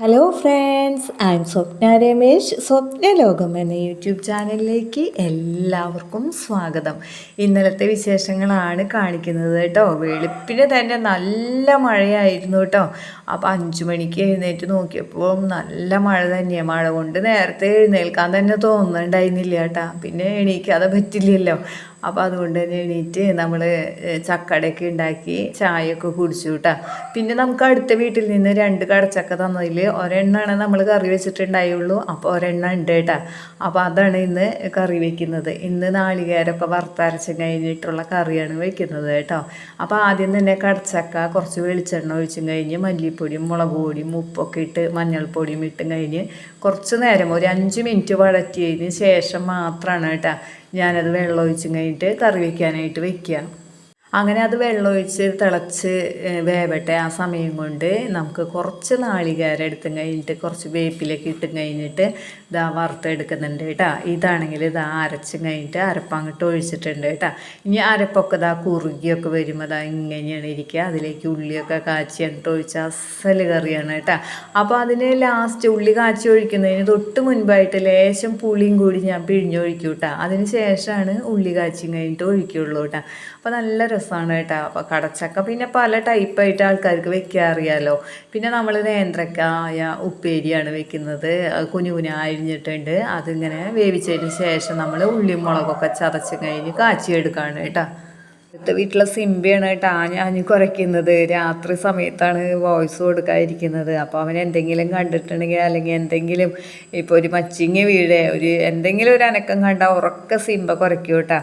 Hello friends I am Swapna Ramesh Swapna Lokam എന്ന YouTube ചാനലിലേക്ക് എല്ലാവർക്കും സ്വാഗതം. ഇന്നലത്തെ വിശേഷങ്ങളാണ് കാണിക്കുന്നത് കേട്ടോ. വെളുപ്പിന് തന്നെ നല്ല മഴയായിരുന്നു കേട്ടോ. അപ്പോൾ അഞ്ചു മണിക്ക് എഴുന്നേറ്റ് നോക്കിയപ്പോൾ നല്ല മഴ തന്നെയാണ് മഴ കൊണ്ട് നേരത്തെ എഴുന്നേൽക്കാൻ തന്നെ തോന്നുന്നുണ്ടായിരുന്നില്ല കേട്ടാ. പിന്നെ എണീക്കാതെ പറ്റില്ലല്ലോ. അപ്പോൾ അതുകൊണ്ട് തന്നെ എണീറ്റ് നമ്മൾ ചക്കടയൊക്കെ ഉണ്ടാക്കി ചായയൊക്കെ കുടിച്ചു കേട്ടാ. പിന്നെ നമുക്ക് അടുത്ത വീട്ടിൽ നിന്ന് രണ്ട് കടച്ചക്ക തന്നതിൽ ഒരെണ്ണമാണ് നമ്മൾ കറി വെച്ചിട്ടുണ്ടായുള്ളൂ. അപ്പോൾ ഒരെണ്ണം ഉണ്ട് കേട്ടാ. അപ്പോൾ അതാണ് ഇന്ന് കറി വെക്കുന്നത്. ഇന്ന് നാളികേരമൊക്കെ വറുത്തരച്ച് കഴിഞ്ഞിട്ടുള്ള കറിയാണ് വെക്കുന്നത് കേട്ടോ. അപ്പോൾ ആദ്യം തന്നെ കടച്ചക്ക കുറച്ച് വെളിച്ചെണ്ണ ഒഴിച്ചും കഴിഞ്ഞ് മല്ലിപ്പൊടിയും മുളക് പൊടിയും ഉപ്പൊക്കെ ഇട്ട് മഞ്ഞൾപ്പൊടിയും ഇട്ടും കഴിഞ്ഞ് കുറച്ച് നേരം ഒരു അഞ്ച് മിനിറ്റ് വഴറ്റിയതിന് ശേഷം മാത്രമാണ് കേട്ടോ ഞാനത് വെള്ളം ഒഴിച്ചും കഴിഞ്ഞിട്ട് കറി വയ്ക്കാനായിട്ട് വെക്കുക. അങ്ങനെ അത് വെള്ളമൊഴിച്ച് തിളച്ച് വേവട്ടെ ആ സമയം കൊണ്ട് നമുക്ക് കുറച്ച് നാളികേരം എടുത്തും കഴിഞ്ഞിട്ട് കുറച്ച് വേപ്പിലൊക്കെ ഇട്ടും കഴിഞ്ഞിട്ട് ഇതാ വറുത്തെടുക്കുന്നുണ്ട് കേട്ടോ. ഇതാണെങ്കിൽ ഇതാ അരച്ചും കഴിഞ്ഞിട്ട് അരപ്പങ്ങോട്ട് ഒഴിച്ചിട്ടുണ്ട് കേട്ടോ. ഇനി അരപ്പൊക്കെ ഇതാ കുറുകിയൊക്കെ വരുമ്പോൾ ഇതാ ഇങ്ങനെയാണ് ഇരിക്കുക. അതിലേക്ക് ഉള്ളിയൊക്കെ കാച്ചി അങ്ങോട്ട് ഒഴിച്ച അസൽ കറിയാണ് കേട്ടോ. അപ്പോൾ അതിന് ലാസ്റ്റ് ഉള്ളി കാച്ചി ഒഴിക്കുന്നതിന് തൊട്ട് മുൻപായിട്ട് ലേശം പുളിയും കൂടി ഞാൻ പിഴിഞ്ഞൊഴിക്കും കേട്ടോ. അതിന് ശേഷമാണ് ഉള്ളി കാച്ചിയും കഴിഞ്ഞിട്ട് ഒഴിക്കുള്ളൂ കേട്ടോ. അപ്പോൾ നല്ല രസമാണ് കേട്ടോ. അപ്പോൾ കടച്ചക്ക പിന്നെ പല ടൈപ്പായിട്ട് ആൾക്കാർക്ക് വെക്കാൻ അറിയാമല്ലോ പിന്നെ നമ്മൾ നേന്ത്രക്കായ ഉപ്പേരിയാണ് വെക്കുന്നത്. കുഞ്ഞു കുഞ്ഞു അരിഞ്ഞിട്ടുണ്ട്. അതിങ്ങനെ വേവിച്ചതിന് ശേഷം നമ്മൾ ഉള്ളിയും മുളകൊക്കെ ചതച്ച് കഴിഞ്ഞ് കാച്ചിയെടുക്കുകയാണ് കേട്ടോ. അടുത്ത വീട്ടിലെ സിംബയാണ് കേട്ടോ ഞാൻ കുറയ്ക്കുന്നത്. രാത്രി സമയത്താണ് വോയിസ് കൊടുക്കാതിരിക്കുന്നത്. അപ്പോൾ അവൻ എന്തെങ്കിലും കണ്ടിട്ടുണ്ടെങ്കിൽ അല്ലെങ്കിൽ എന്തെങ്കിലും ഇപ്പോൾ ഒരു മച്ചിങ്ങ വീഴേ ഒരു എന്തെങ്കിലും ഒരു അനക്കം കണ്ടാൽ ഉറക്ക സിംബ കുറയ്ക്കും കേട്ടോ.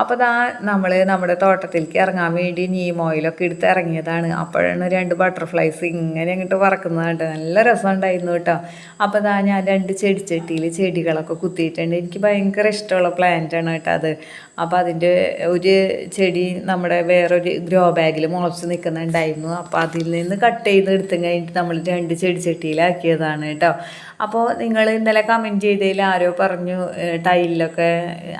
അപ്പോൾ ദാ നമ്മൾ നമ്മുടെ തോട്ടത്തിലേക്ക് ഇറങ്ങാൻ വേണ്ടി നീം ഓയിലൊക്കെ എടുത്ത് ഇറങ്ങിയതാണ്. അപ്പോഴാണ് രണ്ട് ബട്ടർഫ്ലൈസ് ഇങ്ങനെ അങ്ങോട്ട് പറക്കുന്നതുണ്ട് നല്ല രസമുണ്ടായിരുന്നു കേട്ടോ. അപ്പോൾ ദാ ഞാൻ രണ്ട് ചെടിച്ചട്ടിയിൽ ചെടികളൊക്കെ കുത്തിയിട്ടുണ്ട്. എനിക്ക് ഭയങ്കര ഇഷ്ടമുള്ള പ്ലാന്റാണ് കേട്ടോ അത്. അപ്പോൾ അതിന്റെ ഒരു ചെടി നമ്മുടെ വേറൊരു ഗ്രോ ബാഗിൽ മുളച്ച് നിൽക്കുന്നുണ്ടായിരുന്നു അപ്പോൾ അതിൽ നിന്ന് കട്ട് ചെയ്ത് എടുത്തും കഴിഞ്ഞിട്ട് നമ്മൾ രണ്ട് ചെടിച്ചട്ടിയിലാക്കിയതാണ് കേട്ടോ. അപ്പോൾ നിങ്ങൾ ഇന്നലെ കമന്റ് ചെയ്തതിൽ ആരോ പറഞ്ഞു ടൈലിലൊക്കെ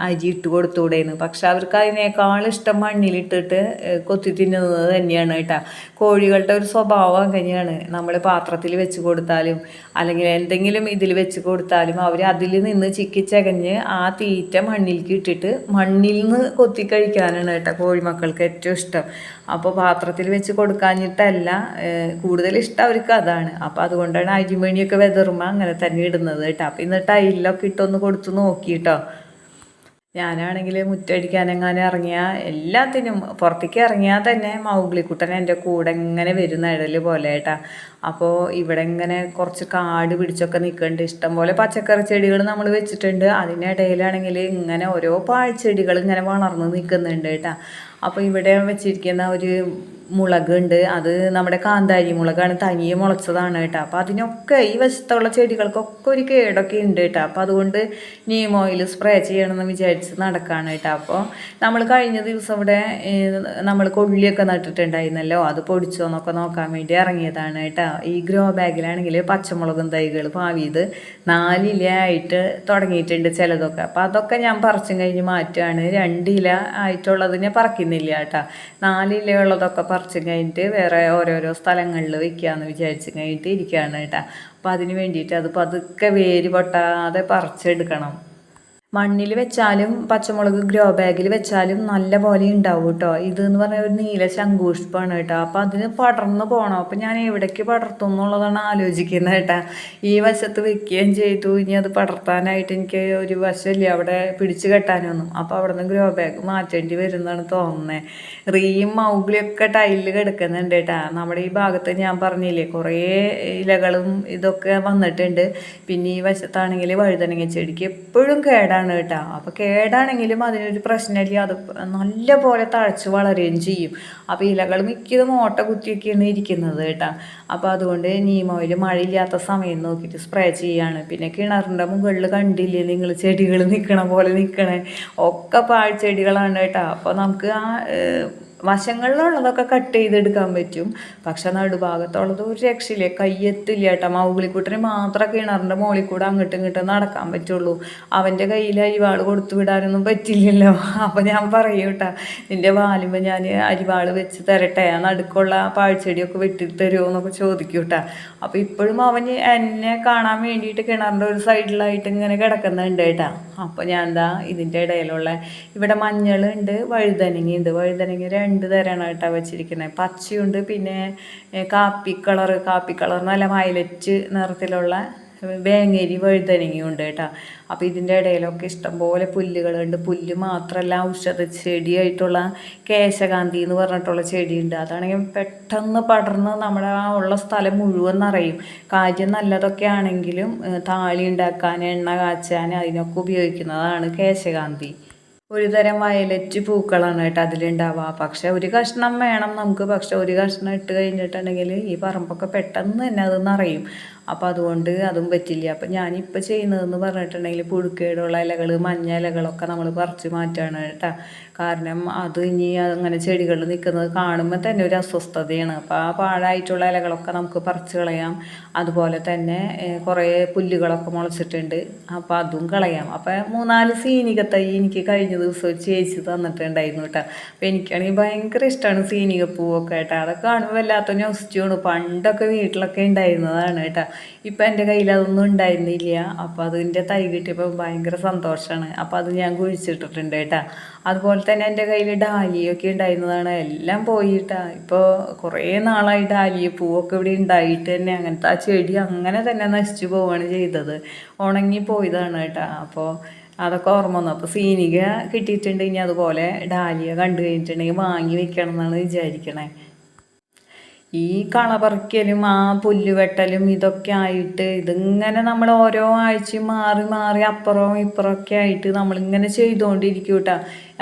അരി ഇട്ട് കൊടുത്തൂടേന്ന്. പക്ഷെ അവർക്ക് അതിനേക്കാൾ ഇഷ്ടം മണ്ണിലിട്ടിട്ട് കൊത്തി തിന്നുന്നത് തന്നെയാണ് കേട്ടോ. കോഴികളുടെ ഒരു സ്വഭാവം അങ്ങനെയാണ്. നമ്മൾ പാത്രത്തിൽ വെച്ച് കൊടുത്താലും അല്ലെങ്കിൽ എന്തെങ്കിലും ഇതിൽ വെച്ച് കൊടുത്താലും അവർ അതിൽ നിന്ന് ചിക്കിച്ചകഞ്ഞ് ആ തീറ്റ മണ്ണിലേക്ക് ഇട്ടിട്ട് മണ്ണിൽ നിന്ന് കൊത്തി കഴിക്കാനാണ് കേട്ടോ കോഴിമക്കൾക്ക് ഏറ്റവും ഇഷ്ടം. അപ്പോൾ പാത്രത്തിൽ വെച്ച് കൊടുക്കാഞ്ഞിട്ടല്ല കൂടുതൽ ഇഷ്ടം അവർക്ക് അതാണ്. അപ്പോൾ അതുകൊണ്ടാണ് അരിമണിയൊക്കെ വെതറുമ്പോൾ അങ്ങനെ തന്നെ ഇടുന്നത് കേട്ടോ. അപ്പം ഇന്ന് ടൈലിലൊക്കെ ഇട്ടൊന്ന് കൊടുത്തു നോക്കി കേട്ടോ. ഞാനാണെങ്കിൽ മുറ്റടിക്കാനെങ്ങാനും ഇറങ്ങിയാൽ എല്ലാത്തിനും പുറത്തേക്ക് ഇറങ്ങിയാൽ തന്നെ മൗഗ്ലിക്കുട്ടൻ എന്റെ കൂടെ ഇങ്ങനെ വരുന്ന ഇടൽ പോലെ കേട്ടാ. അപ്പോൾ ഇവിടെ ഇങ്ങനെ കുറച്ച് കാട് പിടിച്ചൊക്കെ നിൽക്കുന്നുണ്ട് ഇഷ്ടംപോലെ പച്ചക്കറി ചെടികൾ നമ്മൾ വെച്ചിട്ടുണ്ട്. അതിനിടയിലാണെങ്കിൽ ഇങ്ങനെ ഓരോ പാഴ്ചെടികൾ ഇങ്ങനെ വളർന്ന് നിൽക്കുന്നുണ്ട് കേട്ടാ. അപ്പോൾ ഇവിടെ വെച്ചിരിക്കുന്ന ഒരു മുളകുണ്ട്. അത് നമ്മുടെ കാന്താരി മുളകാണ്. തനിയെ മുളച്ചതാണ് കേട്ടോ. അപ്പോൾ അതിനൊക്കെ ഈ വശത്തുള്ള ചെടികൾക്കൊക്കെ ഒരു കേടൊക്കെ ഉണ്ട് കേട്ടോ. അപ്പോൾ അതുകൊണ്ട് നീം ഓയിൽ സ്പ്രേ ചെയ്യണമെന്ന് വിചാരിച്ച് നടക്കുകയാണ് കേട്ടോ. അപ്പോൾ നമ്മൾ കഴിഞ്ഞ ദിവസം ഇവിടെ നമ്മൾ കൊള്ളിയൊക്കെ നട്ടിട്ടുണ്ടായിരുന്നല്ലോ. അത് പൊടിച്ചോ എന്നൊക്കെ നോക്കാൻ വേണ്ടി ഇറങ്ങിയതാണ് കേട്ടോ. ഈ ഗ്രോ ബാഗിലാണെങ്കിൽ പച്ചമുളകും തൈകൾ പാവിയത് നാലിലായിട്ട് തുടങ്ങിയിട്ടുണ്ട് ചിലതൊക്കെ. അപ്പോൾ അതൊക്കെ ഞാൻ പറിച്ചും കഴിഞ്ഞ് മാറ്റുകയാണ്. രണ്ടില ആയിട്ടുള്ളതിനെ പറിക്കുന്നില്ല കേട്ടോ. നാലില ഉള്ളതൊക്കെ പറിച്ചും കഴിഞ്ഞിട്ട് വേറെ ഓരോരോ സ്ഥലങ്ങളിൽ വെക്കാമെന്ന് വിചാരിച്ചു കഴിഞ്ഞിട്ട് ഇരിക്കുകയാണ് കേട്ടോ. അപ്പോൾ അതിന് വേണ്ടിയിട്ട് അത് പതുക്കെ വേര് പൊട്ടാതെ പറിച്ചെടുക്കണം. മണ്ണിൽ വെച്ചാലും പച്ചമുളക് ഗ്രോ ബാഗിൽ വെച്ചാലും നല്ല പോലെ ഉണ്ടാവും കേട്ടോ. ഇത് എന്ന് പറഞ്ഞാൽ ഒരു നീല ശംഖുഷ്പാണ് കേട്ടോ. അപ്പോൾ അതിന് പടർന്നു പോകണം അപ്പോൾ ഞാൻ എവിടേക്ക് പടർത്തും എന്നുള്ളതാണ് ആലോചിക്കുന്നത് കേട്ടോ. ഈ വശത്ത് വെക്കുകയും ചെയ്തു. ഇനി അത് പടർത്താനായിട്ട് എനിക്ക് ഒരു വശമില്ല. അവിടെ പിടിച്ച് കെട്ടാനൊന്നും. അപ്പോൾ അവിടെ നിന്ന് ഗ്രോ ബാഗ് മാറ്റേണ്ടി വരുന്നതാണ് തോന്നുന്നത് റീയും മൗഗ്ലിയൊക്കെ ടൈലിൽ കിടക്കുന്നുണ്ട് കേട്ടോ. നമ്മുടെ ഈ ഭാഗത്ത് ഞാൻ പറഞ്ഞില്ലേ കുറേ ഇലകളും ഇതൊക്കെ വന്നിട്ടുണ്ട്. പിന്നെ ഈ വശത്താണെങ്കിൽ വഴുതനങ്ങ ചെടിക്ക് എപ്പോഴും കേടാണ് കേടാണ് കേട്ടോ. അപ്പോൾ കേടാണെങ്കിലും അതിനൊരു പ്രശ്നമില്ല. അത് നല്ല പോലെ തഴച്ച് വളരുകയും ചെയ്യും. അപ്പോൾ ഇലകൾ മിക്കതും ഓട്ട കുത്തിയൊക്കെയാണ് ഇരിക്കുന്നത് കേട്ടോ. അപ്പോൾ അതുകൊണ്ട് നീം ഓയിൽ മഴയില്ലാത്ത സമയം നോക്കിയിട്ട് സ്പ്രേ ചെയ്യാണ്. പിന്നെ കിണറിന്റെ മുകളിൽ കണ്ടില്ലേ നിങ്ങൾ ചെടികൾ നിൽക്കണ പോലെ നിൽക്കണേ ഒക്കെ പാഴ്ചെടികളാണ് കേട്ടോ. അപ്പോൾ നമുക്ക് ആ വശങ്ങളിലുള്ളതൊക്കെ കട്ട് ചെയ്തെടുക്കാൻ പറ്റും. പക്ഷെ നടുഭാഗത്തുള്ളത് ഒരു രക്ഷയില്ല. കയ്യെത്തില്ല കേട്ടോ. മൗഗിളിക്കുട്ടന് മാത്രം കിണറിന്റെ മുകളിൽ കൂടെ അങ്ങോട്ടും ഇങ്ങോട്ടും നടക്കാൻ പറ്റുള്ളൂ. അവന്റെ കയ്യിൽ അരിവാൾ കൊടുത്തു വിടാനൊന്നും പറ്റില്ലല്ലോ. അപ്പം ഞാൻ പറയും കേട്ടോ നിന്റെ വാലുമ്പോൾ ഞാൻ അരിവാൾ വെച്ച് തരട്ടെ. ആ നടുക്കുള്ള പാഴ്ചെടിയൊക്കെ വെട്ടി തരുമോ എന്നൊക്കെ ചോദിക്കും കേട്ടോ. അപ്പോൾ ഇപ്പോഴും അവന് എന്നെ കാണാൻ വേണ്ടിയിട്ട് കിണറിന്റെ ഒരു സൈഡിലായിട്ട് ഇങ്ങനെ കിടക്കുന്നുണ്ട് കേട്ടോ. അപ്പോൾ ഞാൻ എന്താ ഇതിന്റെ ഇടയിലുള്ള ഇവിടെ മഞ്ഞളുണ്ട് വഴുതനങ്ങയുണ്ട്. വഴുതനങ്ങ രണ്ട് തരമാണ് കേട്ടോ വെച്ചിരിക്കുന്നത് പച്ചയുണ്ട് പിന്നെ കാപ്പി കളർ കാപ്പി കളർ നല്ല വയലറ്റ് നിറത്തിലുള്ള വേങ്ങേരി വഴുതനങ്ങയുണ്ട് കേട്ടോ. അപ്പോൾ ഇതിന്റെ ഇടയിലൊക്കെ ഇഷ്ടംപോലെ പുല്ലുകളുണ്ട്. പുല്ല് മാത്രമല്ല ഔഷധ ചെടിയായിട്ടുള്ള കേശകാന്തി എന്ന് പറഞ്ഞിട്ടുള്ള ചെടിയുണ്ട്. അതാണെങ്കിൽ പെട്ടെന്ന് പടർന്ന് നമ്മുടെ ആ ഉള്ള സ്ഥലം മുഴുവൻ നിറയും. കാര്യം നല്ലതൊക്കെ ആണെങ്കിലും താളി ഉണ്ടാക്കാൻ എണ്ണ കാച്ചാൻ അതിനൊക്കെ ഉപയോഗിക്കുന്നതാണ് കേശകാന്തി. ഒരു തരം വയലറ്റ് പൂക്കളാണ് കേട്ടോ അതിലുണ്ടാവുക. പക്ഷെ ഒരു കഷ്ണം വേണം നമുക്ക്. പക്ഷെ ഒരു കഷ്ണം ഇട്ട് കഴിഞ്ഞിട്ടുണ്ടെങ്കിൽ ഈ പറമ്പൊക്കെ പെട്ടെന്ന് തന്നെ അത് നിറയും. അപ്പോൾ അതുകൊണ്ട് അതും പറ്റില്ല. അപ്പം ഞാനിപ്പോൾ ചെയ്യുന്നതെന്ന് പറഞ്ഞിട്ടുണ്ടെങ്കിൽ പുഴുക്കേടുള്ള ഇലകൾ മഞ്ഞ ഇലകളൊക്കെ നമ്മൾ പറിച്ച് മാറ്റുകയാണ് കേട്ടോ. കാരണം അത് ഇനി അങ്ങനെ ചെടികൾ നിൽക്കുന്നത് കാണുമ്പോൾ തന്നെ ഒരു അസ്വസ്ഥതയാണ്. അപ്പോൾ ആ പാഴായിട്ടുള്ള ഇലകളൊക്കെ നമുക്ക് പറിച്ച് കളയാം. അതുപോലെ തന്നെ കുറേ പുല്ലുകളൊക്കെ മുളച്ചിട്ടുണ്ട്. അപ്പോൾ അതും കളയാം. അപ്പോൾ മൂന്നാൽ സീനിക തൈ എനിക്ക് കഴിഞ്ഞ ദിവസം ചേച്ചി തന്നിട്ടുണ്ടായിരുന്നു കേട്ടോ. അപ്പോൾ എനിക്കാണെങ്കിൽ ഭയങ്കര ഇഷ്ടമാണ് സീനിക പൂവൊക്കെ കേട്ടോ. അതൊക്കെ കാണുമ്പോൾ വല്ലാത്ത ഞൊസ്റ്റിയാണ് പണ്ടൊക്കെ വീട്ടിലൊക്കെ ഉണ്ടായിരുന്നതാണ് കേട്ടോ. ഇപ്പം എന്റെ കയ്യിൽ അതൊന്നും ഉണ്ടായിരുന്നില്ല. അപ്പോൾ അതിന്റെ തൈ കിട്ടിയപ്പോൾ ഭയങ്കര സന്തോഷമാണ് അപ്പോൾ അത് ഞാൻ കുഴിച്ചിട്ടിട്ടുണ്ട് കേട്ടോ. അതുപോലെ തന്നെ എന്റെ കയ്യിൽ ഡാലിയൊക്കെ ഉണ്ടായിരുന്നതാണ്. എല്ലാം പോയിട്ടാ ഇപ്പോൾ കുറേ നാളായി ഡാലിയ പൂവൊക്കെ ഇവിടെ ഉണ്ടായിട്ട് തന്നെ. അങ്ങനത്തെ ആ ചെടി അങ്ങനെ തന്നെ നശിച്ചു പോവുകയാണ് ചെയ്തത്. ഉണങ്ങി പോയതാണ് കേട്ടോ. അപ്പോൾ അതൊക്കെ ഓർമ്മ വന്നു. അപ്പോൾ സീനിക കിട്ടിയിട്ടുണ്ട്. ഇനി അതുപോലെ ഡാലിയ കണ്ടു കഴിഞ്ഞിട്ടുണ്ടെങ്കിൽ വാങ്ങി വെക്കണം എന്നാണ് വിചാരിക്കണേ. ഈ കള പറിക്കലും ആ പുല്ല് വെട്ടലും ഇതൊക്കെ ആയിട്ട് ഇതിങ്ങനെ നമ്മൾ ഓരോ ആഴ്ചയും മാറി മാറി അപ്പുറവും ഇപ്പുറമൊക്കെ ആയിട്ട് നമ്മളിങ്ങനെ ചെയ്തുകൊണ്ടിരിക്കും കേട്ടോ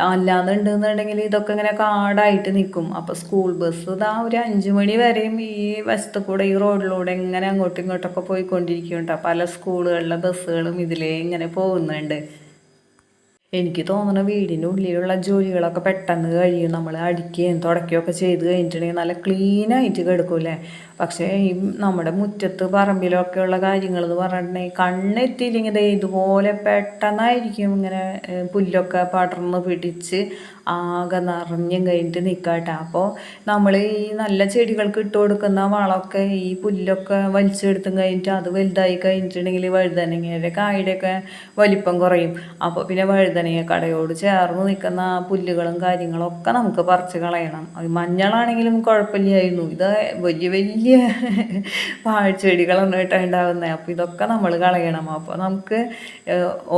അല്ലാന്നുണ്ടെന്നുണ്ടെങ്കിൽ ഇതൊക്കെ ഇങ്ങനെ കാടായിട്ട് നിൽക്കും. അപ്പോൾ സ്കൂൾ ബസ് ഇതാ ഒരു അഞ്ച് മണി വരെയും ഈ വശത്ത് കൂടെ ഈ റോഡിലൂടെ ഇങ്ങനെ അങ്ങോട്ടും ഇങ്ങോട്ടൊക്കെ പോയിക്കൊണ്ടിരിക്കും കേട്ടോ പല സ്കൂളുകളിലെ ബസ്സുകളും ഇതിലേ ഇങ്ങനെ പോകുന്നുണ്ട്. എനിക്ക് തോന്നുന്നു വീടിന്റെ ഉള്ളിലുള്ള ജോലികളൊക്കെ പെട്ടെന്ന് കഴിയും. നമ്മൾ അടിക്കുകയും തുടക്കുകയൊക്കെ ചെയ്ത് കഴിഞ്ഞിട്ടുണ്ടെങ്കിൽ നല്ല ക്ലീനായിട്ട് കിടക്കൂലേ പക്ഷേ ഈ നമ്മുടെ മുറ്റത്ത് പറമ്പിലൊക്കെയുള്ള കാര്യങ്ങൾ എന്ന് പറഞ്ഞിട്ടുണ്ടെങ്കിൽ കണ്ണെത്തിയില്ലെങ്കിൽ ഇതുപോലെ പെട്ടെന്നായിരിക്കും ഇങ്ങനെ പുല്ലൊക്കെ പടർന്ന് പിടിച്ച് ആകെ നിറഞ്ഞും കഴിഞ്ഞിട്ട് നിൽക്കട്ടെ അപ്പോൾ നമ്മൾ ഈ നല്ല ചെടികൾക്ക് ഇട്ട് കൊടുക്കുന്ന വളമൊക്കെ ഈ പുല്ലൊക്കെ വലിച്ചെടുത്തും കഴിഞ്ഞിട്ട് അത് വലുതായി കഴിഞ്ഞിട്ടുണ്ടെങ്കിൽ വഴുതനങ്ങയുടെ കായുടെയൊക്കെ വലിപ്പം കുറയും. അപ്പോൾ പിന്നെ വഴുതനങ്ങ കടയോട് ചേർന്ന് നിൽക്കുന്ന പുല്ലുകളും കാര്യങ്ങളൊക്കെ നമുക്ക് പറിച്ച് കളയണം. മഞ്ഞളാണെങ്കിലും കുഴപ്പമില്ലായിരുന്നു. ഇത് വലിയ വലിയ വലിയ പാഴ്ചെടികളാണ് കേട്ടോ ഉണ്ടാകുന്നത് അപ്പോൾ ഇതൊക്കെ നമ്മൾ കളയണം. അപ്പോൾ നമുക്ക്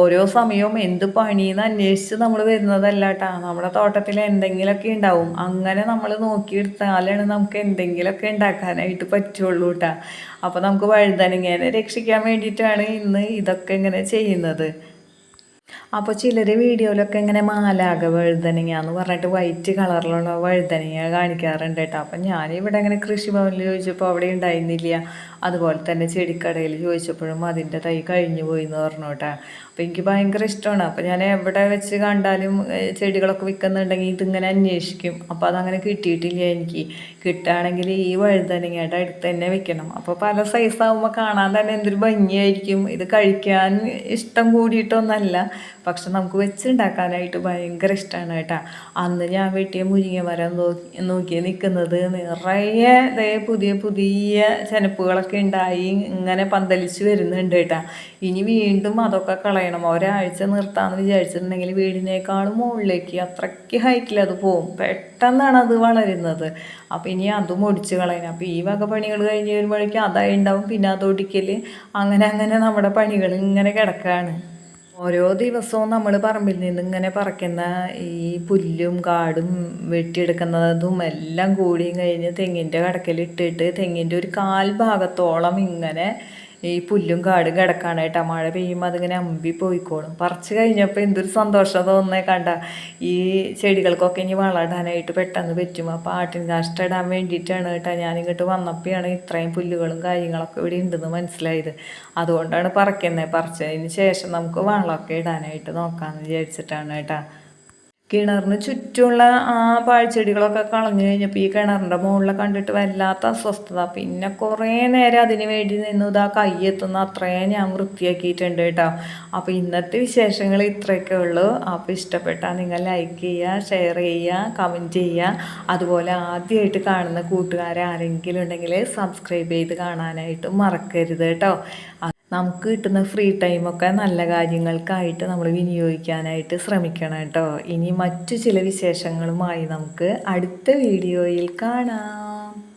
ഓരോ സമയവും എന്ത് പണിയെന്ന് അന്വേഷിച്ച് നമ്മൾ വരുന്നതല്ല കേട്ടോ. നമ്മുടെ തോട്ടത്തിൽ എന്തെങ്കിലുമൊക്കെ ഉണ്ടാവും. അങ്ങനെ നമ്മൾ നോക്കിയെടുത്താലാണ് നമുക്ക് എന്തെങ്കിലുമൊക്കെ ഉണ്ടാക്കാനായിട്ട് പറ്റുള്ളൂ കേട്ടോ. അപ്പോൾ നമുക്ക് വഴുതനങ്ങനെ രക്ഷിക്കാൻ വേണ്ടിയിട്ടാണ് ഇന്ന് ഇതൊക്കെ ഇങ്ങനെ ചെയ്യുന്നത്. അപ്പോൾ ചിലർ വീഡിയോയിലൊക്കെ ഇങ്ങനെ മാലാക വഴുതനങ്ങ എന്ന് പറഞ്ഞിട്ട് വൈറ്റ് കളറിലുള്ള വഴുതനങ്ങ കാണിക്കാറുണ്ട് കേട്ടോ. അപ്പം ഞാനിവിടെ ഇങ്ങനെ കൃഷിഭവനിൽ ചോദിച്ചപ്പോൾ അവിടെ ഉണ്ടായിരുന്നില്ല. അതുപോലെ തന്നെ ചെടിക്കടയിൽ ചോദിച്ചപ്പോഴും അതിന്റെ തൈ കഴിഞ്ഞു പോയി എന്ന് പറഞ്ഞു കേട്ടോ. അപ്പോൾ എനിക്ക് ഭയങ്കര ഇഷ്ടമാണ്. അപ്പോൾ ഞാൻ എവിടെ വെച്ച് കണ്ടാലും ചെടികളൊക്കെ വിൽക്കുന്നുണ്ടെങ്കിൽ ഇതിങ്ങനെ അന്വേഷിക്കും. അപ്പോൾ അതങ്ങനെ കിട്ടിയിട്ടില്ല എനിക്ക്. കിട്ടുകയാണെങ്കിൽ ഈ വഴുതനങ്ങയുടെ അടുത്ത് തന്നെ വെക്കണം. അപ്പോൾ പല സൈസാകുമ്പോൾ കാണാൻ തന്നെ എന്തൊരു ഭംഗിയായിരിക്കും. ഇത് കഴിക്കാൻ ഇഷ്ടം കൂടിയിട്ടൊന്നല്ല. പക്ഷെ നമുക്ക് വെച്ചുണ്ടാക്കാനായിട്ട് ഭയങ്കര ഇഷ്ടമാണ് കേട്ടോ. അന്ന് ഞാൻ വെട്ടിയ മുരിങ്ങ മരം നോക്കി നോക്കി നിൽക്കുന്നത് നിറയെ പുതിയ പുതിയ ചെനപ്പുകളൊക്കെ ഉണ്ടായി ഇങ്ങനെ പന്തലിച്ച് വരുന്നുണ്ട് കേട്ടോ. ഇനി വീണ്ടും അതൊക്കെ കളയണം. ഒരാഴ്ച നിർത്താമെന്ന് വിചാരിച്ചിട്ടുണ്ടെങ്കിൽ വീടിനേക്കാളും മുകളിലേക്ക് അത്രയ്ക്ക് ഹൈറ്റിൽ അത് പോവും. പെട്ടെന്നാണ് അത് വളരുന്നത്. അപ്പോൾ ഇനി അതും ഒടിച്ച് കളയണം. അപ്പോൾ ഈ വക പണികൾ കഴിഞ്ഞ് വരുമ്പോഴേക്കും അതായി ഉണ്ടാവും. പിന്നെ അതൊടിക്കൽ അങ്ങനെ അങ്ങനെ നമ്മുടെ പണികൾ ഇങ്ങനെ കിടക്കുകയാണ് ഓരോ ദിവസവും നമ്മൾ പറമ്പിൽ നിന്ന് ഇങ്ങനെ പറിക്കുന്ന ഈ പുല്ലും കാടും വെട്ടിയെടുക്കുന്നതും എല്ലാം കൂടിയും കഴിഞ്ഞ് തെങ്ങിന്റെ കടക്കലിട്ടിട്ട് തെങ്ങിന്റെ ഒരു കാൽ ഭാഗത്തോളം ഇങ്ങനെ ഈ പുല്ലും കാടും കിടക്കാണ് കേട്ടോ മഴ പെയ്യുമ്പോൾ അതിങ്ങനെ അമ്പി പോയിക്കോളും. പറിച്ച് കഴിഞ്ഞപ്പോൾ എന്തൊരു സന്തോഷം തോന്നുന്നേ കണ്ട. ഈ ചെടികൾക്കൊക്കെ ഇനി വളടാനായിട്ട് പെട്ടെന്ന് പറ്റും. അപ്പോൾ ആട്ടിൻ കാഷ്ടം ഇടാൻ വേണ്ടിയിട്ടാണ് കേട്ടോ ഞാനിങ്ങോട്ട് വന്നപ്പോഴാണ് ഇത്രയും പുല്ലുകളും കാര്യങ്ങളൊക്കെ ഇവിടെ ഉണ്ടെന്ന് മനസ്സിലായത്. അതുകൊണ്ടാണ് പറിക്കുന്നത് പറിച്ചതിന് ശേഷം നമുക്ക് വളമൊക്കെ ഇടാനായിട്ട് നോക്കാമെന്ന് വിചാരിച്ചിട്ടാണ് കേട്ടോ. കിണറിന് ചുറ്റുമുള്ള ആ പാഴ്ചെടികളൊക്കെ കളഞ്ഞു കഴിഞ്ഞപ്പോൾ ഈ കിണറിന്റെ മുകളിൽ കണ്ടിട്ട് വല്ലാത്ത അസ്വസ്ഥത. പിന്നെ കുറേ നേരം അതിന് വേണ്ടി നിന്നു ഇതാ കയ്യെത്തുന്ന അത്രയും ഞാൻ വൃത്തിയാക്കിയിട്ടുണ്ട് കേട്ടോ. അപ്പോൾ ഇന്നത്തെ വിശേഷങ്ങൾ ഇത്രയൊക്കെ ഉള്ളൂ. അപ്പോൾ ഇഷ്ടപ്പെട്ടാൽ നിങ്ങൾ ലൈക്ക് ചെയ്യുക ഷെയർ ചെയ്യുക കമന്റ് ചെയ്യുക. അതുപോലെ ആദ്യമായിട്ട് കാണുന്ന കൂട്ടുകാരെ ആരെങ്കിലും ഉണ്ടെങ്കിൽ സബ്സ്ക്രൈബ് ചെയ്ത് കാണാനായിട്ട് മറക്കരുത് കേട്ടോ. നമുക്ക് കിട്ടുന്ന ഫ്രീ ടൈമൊക്കെ നല്ല കാര്യങ്ങൾക്കായിട്ട് നമ്മൾ വിനിയോഗിക്കാനായിട്ട് ശ്രമിക്കണം കേട്ടോ. ഇനി മറ്റു ചില വിശേഷങ്ങളുമായി നമുക്ക് അടുത്ത വീഡിയോയിൽ കാണാം.